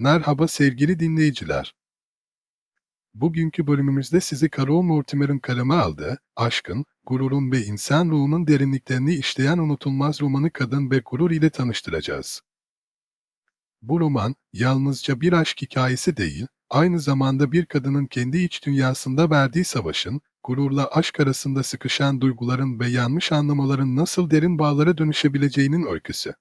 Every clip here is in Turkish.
Merhaba sevgili dinleyiciler. Bugünkü bölümümüzde sizi Carol Mortimer'ın kaleme aldığı, aşkın, gururun ve insan ruhunun derinliklerini işleyen unutulmaz romanı Kadın ve Gurur ile tanıştıracağız. Bu roman, yalnızca bir aşk hikayesi değil, aynı zamanda bir kadının kendi iç dünyasında verdiği savaşın, gururla aşk arasında sıkışan duyguların ve yanlış anlamaların nasıl derin bağlara dönüşebileceğinin öyküsü.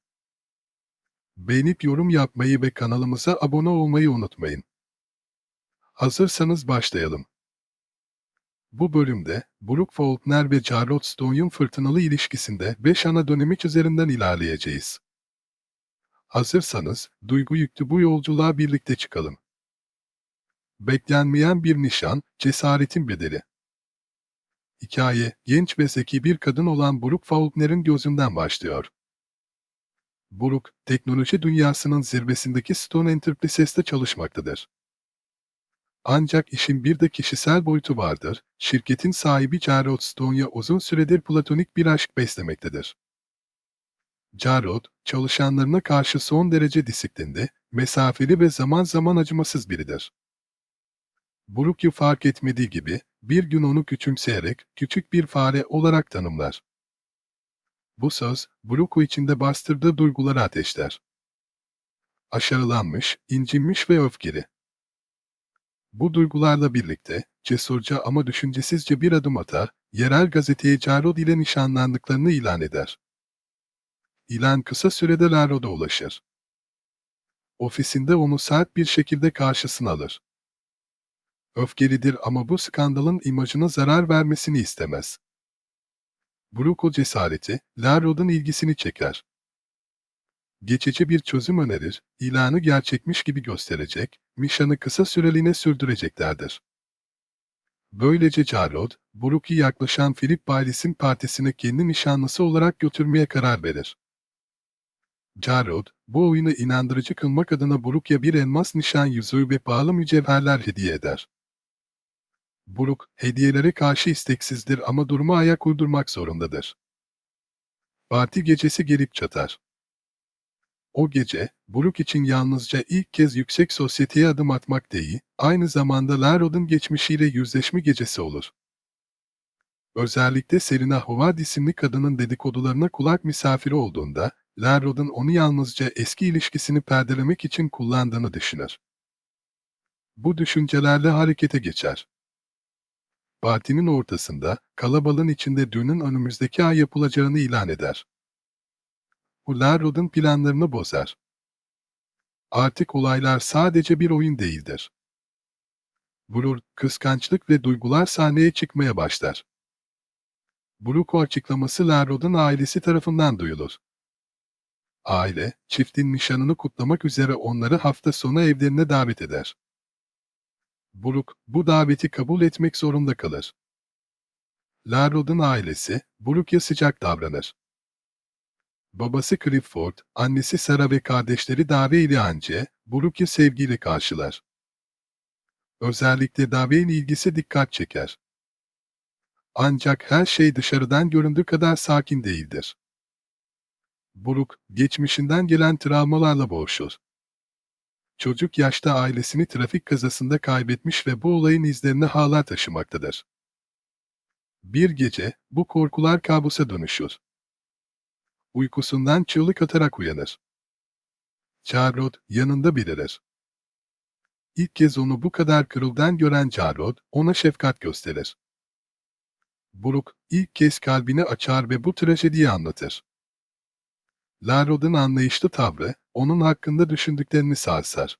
Beğenip yorum yapmayı ve kanalımıza abone olmayı unutmayın. Hazırsanız başlayalım. Bu bölümde, Brooke Faulkner ve Charlotte Stone'un fırtınalı ilişkisinde 5 ana dönemek üzerinden ilerleyeceğiz. Hazırsanız, duygu yüklü bu yolculuğa birlikte çıkalım. Beklenmeyen bir nişan, cesaretin bedeli. Hikaye, genç ve zeki bir kadın olan Brooke Faulkner'in gözünden başlıyor. Brooke, teknoloji dünyasının zirvesindeki Stone Enterprises'te çalışmaktadır. Ancak işin bir de kişisel boyutu vardır, şirketin sahibi Jarrod Stone'ya uzun süredir platonik bir aşk beslemektedir. Jarrod, çalışanlarına karşı son derece disiplinli, mesafeli ve zaman zaman acımasız biridir. Brooke'yu fark etmediği gibi, bir gün onu küçümseyerek küçük bir fare olarak tanımlar. Bu söz, Brooke içinde bastırdığı duyguları ateşler. Aşağılanmış, incinmiş ve öfkeli. Bu duygularla birlikte, cesurca ama düşüncesizce bir adım atar, yerel gazeteye Jarod ile nişanlandıklarını ilan eder. İlan kısa sürede Larod'a ulaşır. Ofisinde onu sert bir şekilde karşısına alır. Öfkelidir ama bu skandalın imajına zarar vermesini istemez. Brooke cesareti, Larod'un ilgisini çeker. Geçici bir çözüm önerir, ilanı gerçekmiş gibi gösterecek, Mişan'ı kısa süreliğine sürdüreceklerdir. Böylece Jarrod, Brooke'yi yaklaşan Philip Bayless'in partisine kendi nişanlısı olarak götürmeye karar verir. Jarrod, bu oyunu inandırıcı kılmak adına Brooke'ya bir elmas nişan yüzüğü ve pahalı mücevherler hediye eder. Brooke, hediyelere karşı isteksizdir ama duruma ayak uydurmak zorundadır. Parti gecesi gelip çatar. O gece, Brooke için yalnızca ilk kez yüksek sosyeteye adım atmak değil, aynı zamanda Larod'un geçmişiyle yüzleşme gecesi olur. Özellikle Serena Howard isimli kadının dedikodularına kulak misafiri olduğunda, Larod'un onu yalnızca eski ilişkisini perdelemek için kullandığını düşünür. Bu düşüncelerle harekete geçer. Partinin ortasında, kalabalığın içinde düğünün önümüzdeki ay yapılacağını ilan eder. Bu Larod'un planlarını bozar. Artık olaylar sadece bir oyun değildir. Gurur, kıskançlık ve duygular sahneye çıkmaya başlar. Brooke açıklaması Larod'un ailesi tarafından duyulur. Aile, çiftin nişanını kutlamak üzere onları hafta sonu evlerine davet eder. Brooke, bu daveti kabul etmek zorunda kalır. Larod'un ailesi, Brooke'ya sıcak davranır. Babası Clifford, annesi Sarah ve kardeşleri Dave ile Ange, Brooke'yu sevgiyle karşılar. Özellikle Dave'nin ilgisi dikkat çeker. Ancak her şey dışarıdan göründüğü kadar sakin değildir. Brooke, geçmişinden gelen travmalarla boğuşur. Çocuk yaşta ailesini trafik kazasında kaybetmiş ve bu olayın izlerini hala taşımaktadır. Bir gece, bu korkular kabusa dönüşür. Uykusundan çığlık atarak uyanır. Charlotte yanında biridir. İlk kez onu bu kadar kırıldan gören Charlotte, ona şefkat gösterir. Brooke, ilk kez kalbini açar ve bu trajediyi anlatır. Larod'un anlayışlı tavrı, onun hakkında düşündüklerini sarsar.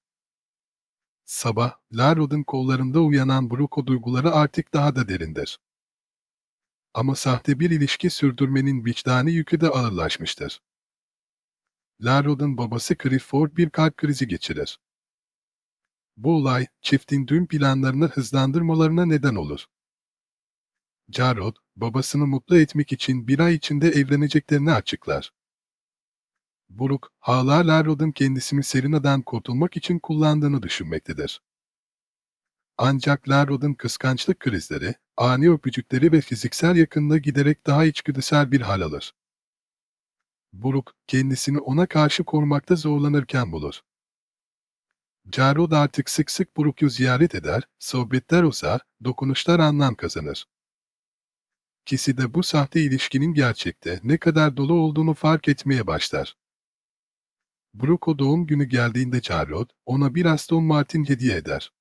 Sabah, Larod'un kollarında uyanan Brooke duyguları artık daha da derindir. Ama sahte bir ilişki sürdürmenin vicdani yükü de ağırlaşmıştır. Larod'un babası Clifford bir kalp krizi geçirir. Bu olay, çiftin dün planlarını hızlandırmalarına neden olur. Jarrod, babasını mutlu etmek için bir ay içinde evleneceklerini açıklar. Brooke, hala Larod'un kendisini Serena'dan kurtulmak için kullandığını düşünmektedir. Ancak Larod'un kıskançlık krizleri, ani öpücükleri ve fiziksel yakınlığı giderek daha içgüdüsel bir hal alır. Brooke, kendisini ona karşı korumakta zorlanırken bulur. Jarod artık sık sık Brooke'u ziyaret eder, sohbetler uzar, dokunuşlar anlam kazanır. İkisi de bu sahte ilişkinin gerçekte ne kadar dolu olduğunu fark etmeye başlar. Brooke o doğum günü geldiğinde Jarod, ona bir Aston Martin hediye eder.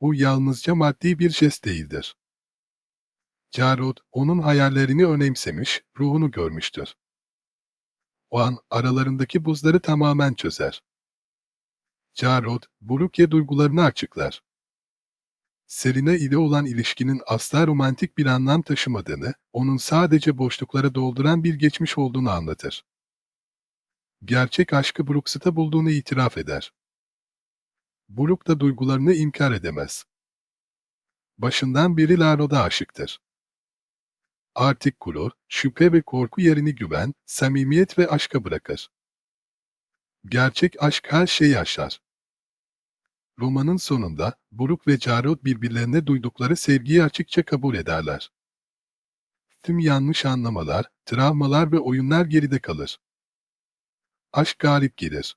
Bu yalnızca maddi bir jest değildir. Jarod, onun hayallerini önemsemiş, ruhunu görmüştür. O an aralarındaki buzları tamamen çözer. Jarod, Brooke'ye duygularını açıklar. Serena ile olan ilişkinin asla romantik bir anlam taşımadığını, onun sadece boşluklara dolduran bir geçmiş olduğunu anlatır. Gerçek aşkı Brooks'ta bulduğunu itiraf eder. Brooke da duygularını inkar edemez. Başından beri Laro'da aşıktır. Artık gurur, şüphe ve korku yerini güven, samimiyet ve aşka bırakır. Gerçek aşk her şeyi aşar. Romanın sonunda Brooke ve Jarod birbirlerine duydukları sevgiyi açıkça kabul ederler. Tüm yanlış anlamalar, travmalar ve oyunlar geride kalır. Aşk galip gelir.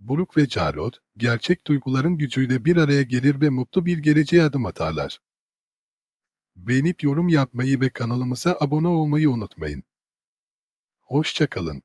Brooke ve Jarod, gerçek duyguların gücüyle bir araya gelir ve mutlu bir geleceğe adım atarlar. Beğenip yorum yapmayı ve kanalımıza abone olmayı unutmayın. Hoşça kalın.